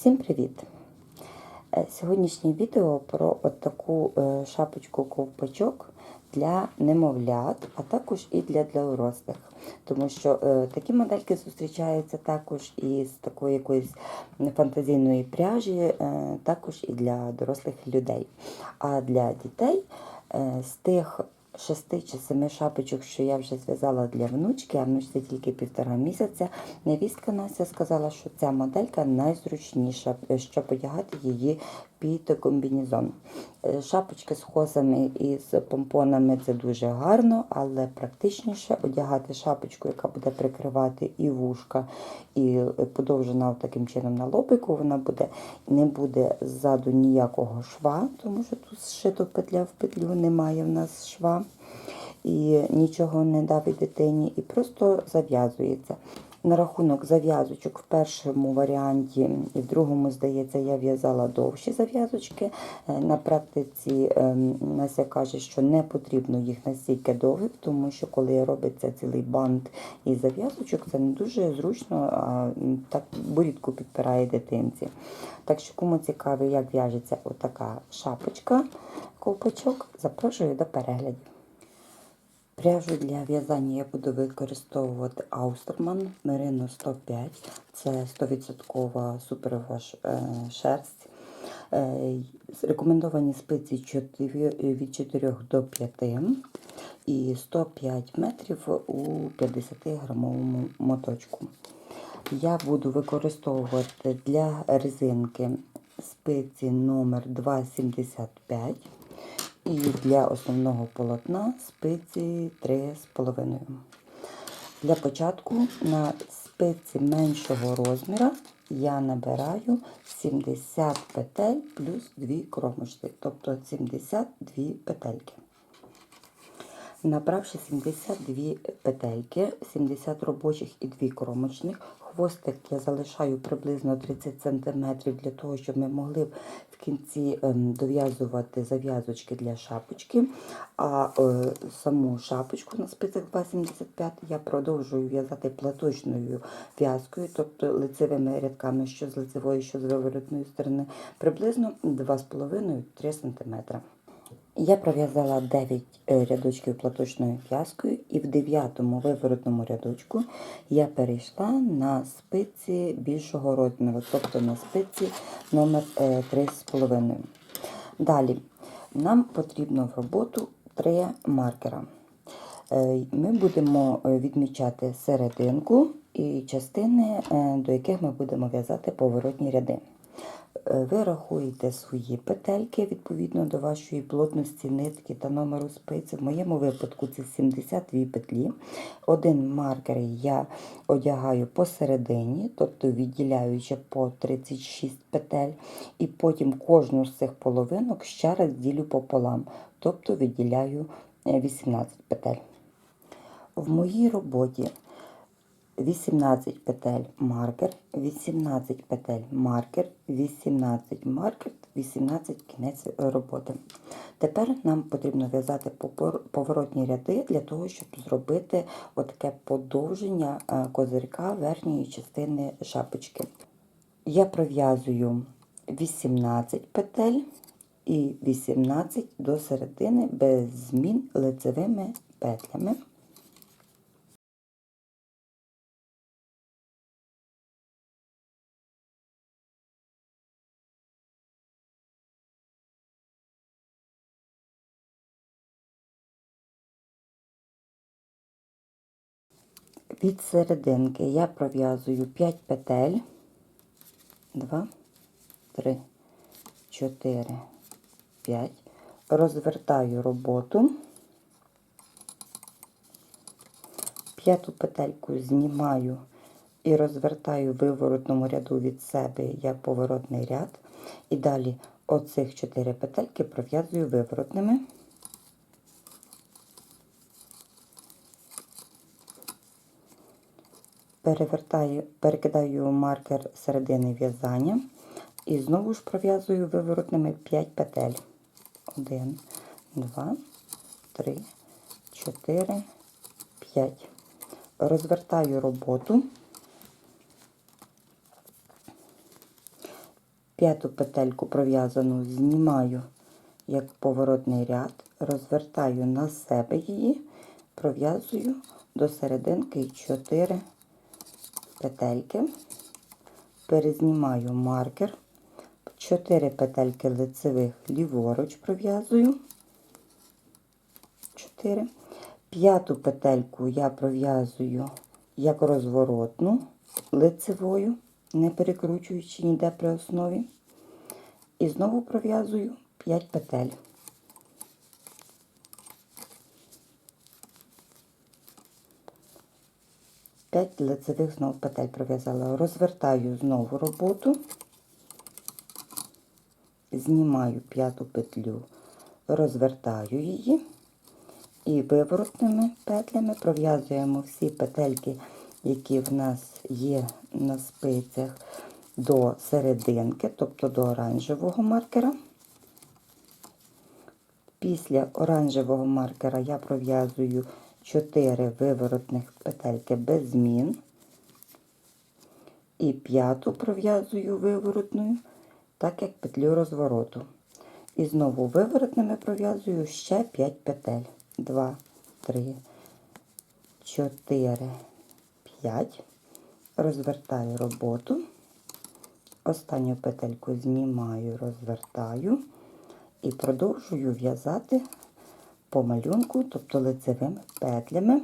Всім привіт! Е, Сьогоднішнє відео про от таку е, шапочку ковпачок для немовлят, а також і для дорослих. Тому що е, такі модельки зустрічаються також і з такої якоїсь фантазійної пряжі, також і для дорослих людей. А для дітей з тих шести чи семи шапочок, що я вже зв'язала для внучки, а внучці тільки півтора місяця. Невістка Настя сказала, що ця моделька найзручніша, е, щоб одягати її під комбінезон. Е, Шапочки з хосами і з помпонами це дуже гарно, але практичніше одягати шапочку, яка буде прикривати і вушка, і е, подовжена таким чином на лобику. Вона буде не буде ззаду ніякого шва, тому що тут зшито петля в петлю, немає в нас шва і нічого не давить дитині, і просто зав'язується. На рахунок зав'язочок в першому варіанті і в другому, здається, я в'язала довші зав'язочки. Е, На практиці ем, Настя каже, що не потрібно їх настільки довгих, тому що коли робиться цілий бант із зав'язочок, це не дуже зручно, а так борідку підпирає дитинці. Так що, кому цікаво, як в'яжеться отака шапочка, ковпачок, запрошую до переглядів. Пряжу для в'язання я буду використовувати Аустерман Merino 105. Це 100% суперваш е, шерсть. Е, Рекомендовані спиці від 4 до 5 і 105 метрів у 50-грамовому моточку. Я буду використовувати для резинки спиці номер 275 і для основного полотна спиці 3,5. Для початку на спиці меншого розміру я набираю 70 петель плюс 2 кромочки, тобто 72 петельки. Набравши 72 петельки, 70 робочих і 2 кромочних, хвостик я залишаю приблизно 30 см для того, щоб ми могли в кінці ем, дов'язувати зав'язочки для шапочки. А е, саму шапочку на спицях 2,75 я продовжую в'язати платочною в'язкою, тобто лицевими рядками, що з лицевої, що з виворотної сторони, приблизно 2,5-3 см. Я пров'язала 9 е, рядочків платочною в'язкою і в 9 виворотному рядочку я перейшла на спиці більшого розміру, тобто на спиці номер е, 3,5. Далі нам потрібно в роботу 3 маркера. Е, Ми будемо е, відмічати серединку і частини, е, до яких ми будемо в'язати поворотні ряди. Е, Ви рахуєте свої петельки відповідно до вашої плотності нитки та номеру спиці. В моєму випадку це 72 петлі. Один маркер я одягаю посередині, тобто відділяючи по 36 петель, і потім кожну з цих половинок ще раз ділю пополам, тобто відділяю е, 18 петель. В моїй роботі 18 петель маркер, 18 петель маркер, 18 маркер, 18 кінець роботи. Тепер нам потрібно в'язати поворотні ряди для того, щоб зробити отаке подовження е, козирка верхньої частини шапочки. Я пров'язую 18 петель і 18 до середини без змін лицевими петлями. Від серединки я пров'язую 5 петель. 2, 3, 4, 5. Розвертаю роботу. П'яту петельку знімаю і розвертаю в виворотному ряду від себе як поворотний ряд. І далі оцих 4 петельки пров'язую виворотними. Перевертаю, перекидаю маркер середини в'язання і знову ж пров'язую виворотними 5 петель. 1, 2, 3, 4, 5. Розвертаю роботу. П'яту петельку пров'язану знімаю як поворотний ряд, розвертаю на себе її, пров'язую до серединки 4 петельки, перезнімаю маркер, 4 петельки лицевих ліворуч пров'язую. 4. П'яту петельку я пров'язую як розворотну лицевою, не перекручуючи ніде при основі. І знову пров'язую 5 петель. П'ять лицевих знову петель пров'язала. Розвертаю знову роботу, знімаю п'яту петлю, розвертаю її і виворотними петлями пров'язуємо всі петельки, які в нас є на спицях до серединки, тобто до оранжевого маркера. Після оранжевого маркера я пров'язую 4 виворотних петельки без змін. І п'яту пров'язую виворотною, так як петлю розвороту. І знову виворотними пров'язую ще 5 петель. 2, 3, 4, 5. Розвертаю роботу. Останню петельку знімаю, розвертаю і продовжую в'язати по малюнку, тобто лицевими петлями.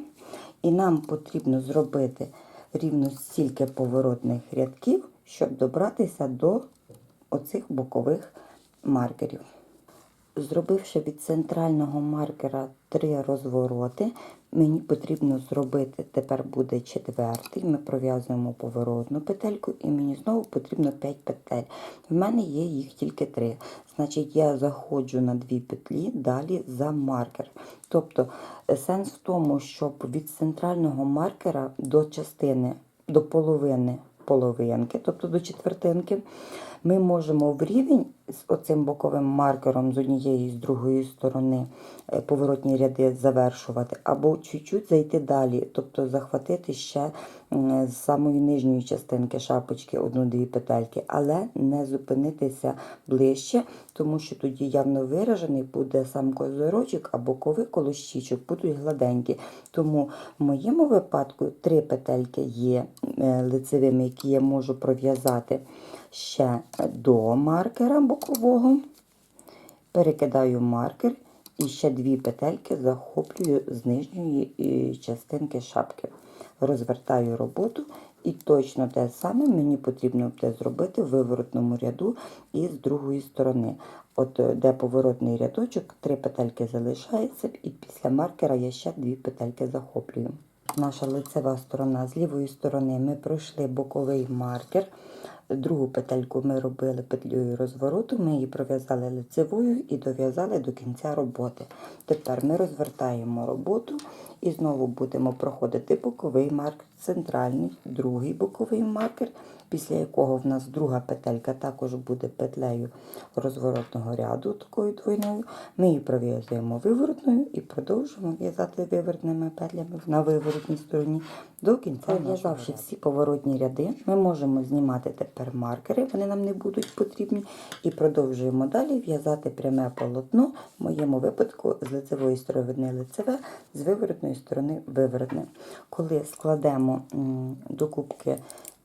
І нам потрібно зробити рівно стільки поворотних рядків, щоб добратися до оцих бокових маркерів. Зробивши від центрального маркера три розвороти, мені потрібно зробити, тепер буде четвертий, ми пров'язуємо поворотну петельку, і мені знову потрібно 5 петель. В мене є їх тільки 3. Значить, я заходжу на дві петлі далі за маркер. Тобто е, сенс в тому, щоб від центрального маркера до частини, до половини половинки, тобто до четвертинки, ми можемо в рівень з оцим боковим маркером з однієї і з другої сторони е, поворотні ряди завершувати, або чуть-чуть зайти далі, тобто захватити ще з самої нижньої частинки шапочки одну-дві петельки, але не зупинитися ближче, тому що тоді явно виражений буде сам козирочок, а боковий колощічок будуть гладенькі. Тому в моєму випадку три петельки є е, лицевими, які я можу пров'язати ще до маркера бокового, перекидаю маркер і ще дві петельки захоплюю з нижньої е, частинки шапки. Розвертаю роботу і точно те саме мені потрібно буде зробити в виворотному ряду і з другої сторони. От е, де поворотний рядочок, три петельки залишається, і після маркера я ще дві петельки захоплюю. Наша лицева сторона з лівої сторони ми пройшли боковий маркер. Другу петельку ми робили петлею розвороту, ми її пров'язали лицевою і дов'язали до кінця роботи. Тепер ми розвертаємо роботу і знову будемо проходити боковий маркер, центральний, другий боковий маркер, після якого в нас друга петелька також буде петлею розворотного ряду, такою двойною. Ми її пров'язуємо виворотною і продовжуємо в'язати виворотними петлями на виворотній стороні до кінця. Пров'язавши всі поворотні ряди, ми можемо знімати тепер маркери, вони нам не будуть потрібні, і продовжуємо далі в'язати пряме полотно, в моєму випадку з лицевої сторони лицеве, з виворотної сторони виворотне. Коли складемо м, до кубки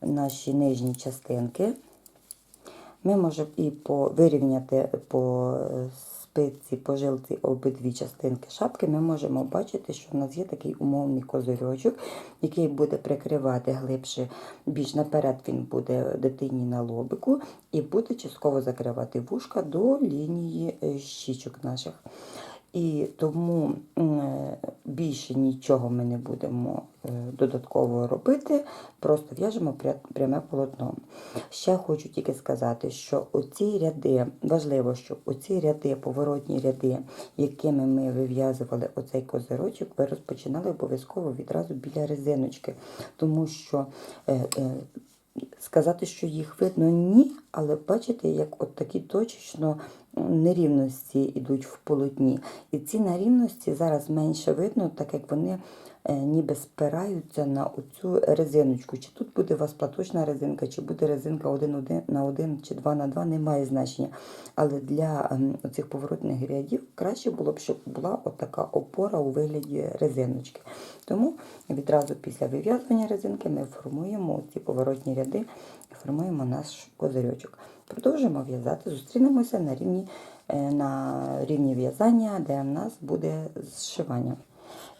наші нижні частинки, ми можемо і по, вирівняти по е, спиці, по жилці обидві частинки шапки, ми можемо бачити, що в нас є такий умовний козирьочок, який буде прикривати глибше, більш наперед він буде дитині на лобику і буде частково закривати вушка до лінії е, щічок наших. І тому е, більше нічого ми не будемо е, додатково робити, просто в'яжемо пряме полотно. Ще хочу тільки сказати, що оці ряди, важливо, щоб оці ряди, поворотні ряди, якими ми вив'язували оцей козирочок, ви розпочинали обов'язково відразу біля резиночки, тому що е, Сказати, що їх видно, ні, але бачите, як от такі точечно нерівності йдуть в полотні. І ці нерівності зараз менше видно, так як вони ніби спираються на оцю резиночку. Чи тут буде у вас платочна резинка, чи буде резинка 1 на 1 чи 2 на 2, не має значення. Але для ем, оцих поворотних рядів краще було б, щоб була отака опора у вигляді резиночки. Тому відразу після вив'язування резинки ми формуємо ці поворотні ряди, формуємо наш козирьочок. Продовжуємо в'язати, зустрінемося на рівні, е, на рівні в'язання, де в нас буде зшивання.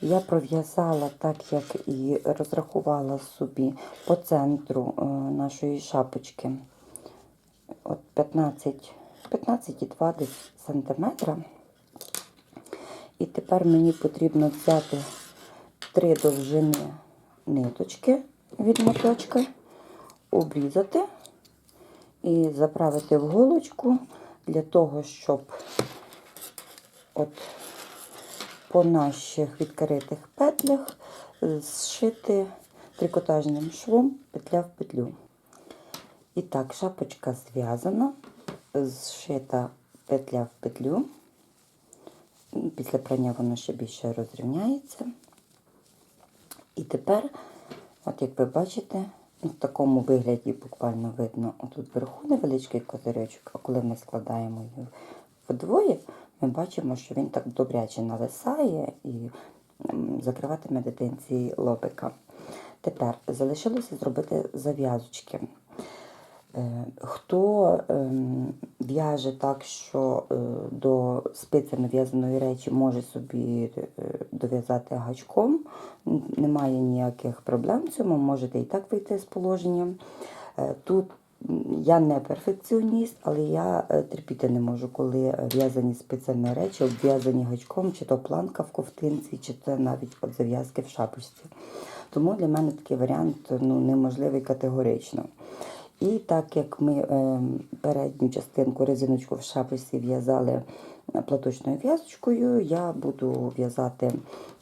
Я пров'язала так, як і розрахувала собі по центру е, нашої шапочки. От 15, 15,2 десь сантиметра. І тепер мені потрібно взяти три довжини ниточки від моточки, обрізати і заправити в голочку для того, щоб от по наших відкритих петлях зшити трикотажним швом петля в петлю. І так, шапочка зв'язана, зшита петля в петлю. Після прання воно ще більше розрівняється. І тепер, от як ви бачите, ну, в такому вигляді буквально видно отут вверху невеличкий козирьочок, а коли ми складаємо його вдвоє, ми бачимо, що він так добряче нависає і закриватиме дитинці лобика. Тепер залишилося зробити зав'язочки. Е, Хто ем, в'яже так, що е, до спицями в'язаної речі може собі е, дов'язати гачком, немає ніяких проблем в цьому, можете і так вийти з положення. Тут я не перфекціоніст, але я е, терпіти не можу, коли в'язані спеціальні речі, обв'язані гачком, чи то планка в ковтинці, чи то навіть от зав'язки в шапочці. Тому для мене такий варіант ну, неможливий категорично. І так як ми е, передню частинку резиночку в шапочці в'язали платочною в'язочкою, я буду в'язати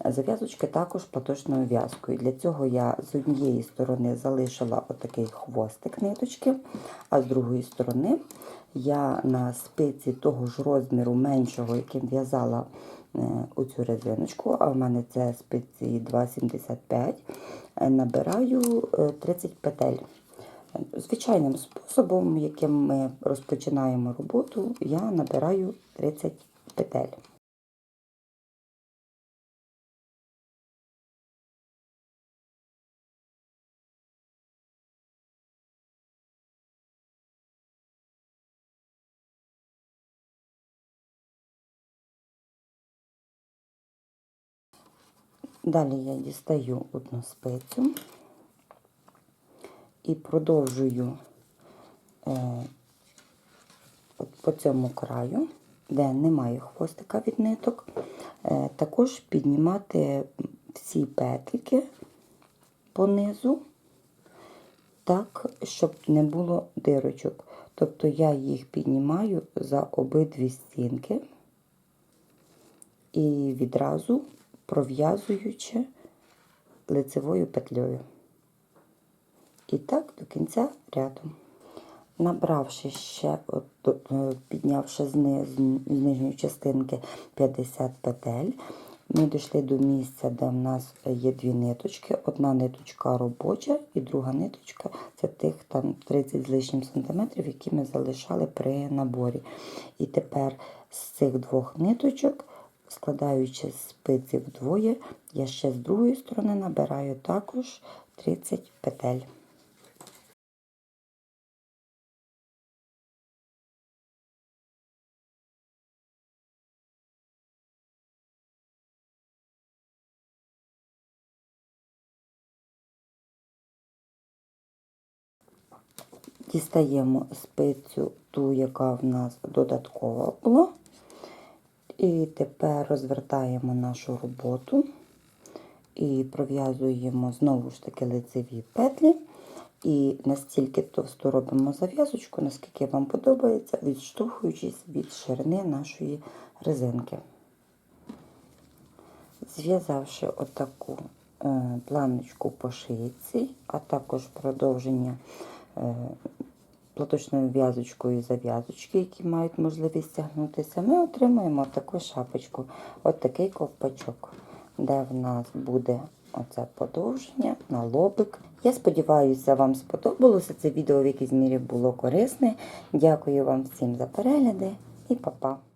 зав'язочки також платочною в'язкою. Для цього я з однієї сторони залишила отакий хвостик ниточки, а з другої сторони я на спиці того ж розміру меншого, яким в'язала е, оцю резиночку, а в мене це спиці 2,75, е, набираю е, 30 петель. Звичайним способом, яким ми розпочинаємо роботу, я набираю 30 петель. Далі я дістаю одну спицю і продовжую е, по цьому краю, де немає хвостика від ниток, е, також піднімати всі петлики по низу, так, щоб не було дирочок. Тобто я їх піднімаю за обидві стінки і відразу пров'язуючи лицевою петлею. І так до кінця ряду. Набравши ще, от, е, піднявши з, нижньої частинки 50 петель, ми дійшли до місця, де в нас є дві ниточки. Одна ниточка робоча і друга ниточка це тих там 30 з лишнім сантиметрів, які ми залишали при наборі. І тепер з цих двох ниточок, складаючи спиці вдвоє, я ще з другої сторони набираю також 30 петель. Дістаємо спицю, ту, яка в нас додаткова була. І тепер розвертаємо нашу роботу і пров'язуємо знову ж таки лицеві петлі. І настільки товсто робимо зав'язочку, наскільки вам подобається, відштовхуючись від ширини нашої резинки. Зв'язавши отаку е, планочку по шиїці, а також продовження платочною в'язочкою зав'язочки, які мають можливість тягнутися, ми отримаємо таку шапочку, от такий ковпачок, де в нас буде оце подовження на лобик. Я сподіваюся, вам сподобалося це відео в якійсь мірі було корисне. Дякую вам всім за перегляди і па-па!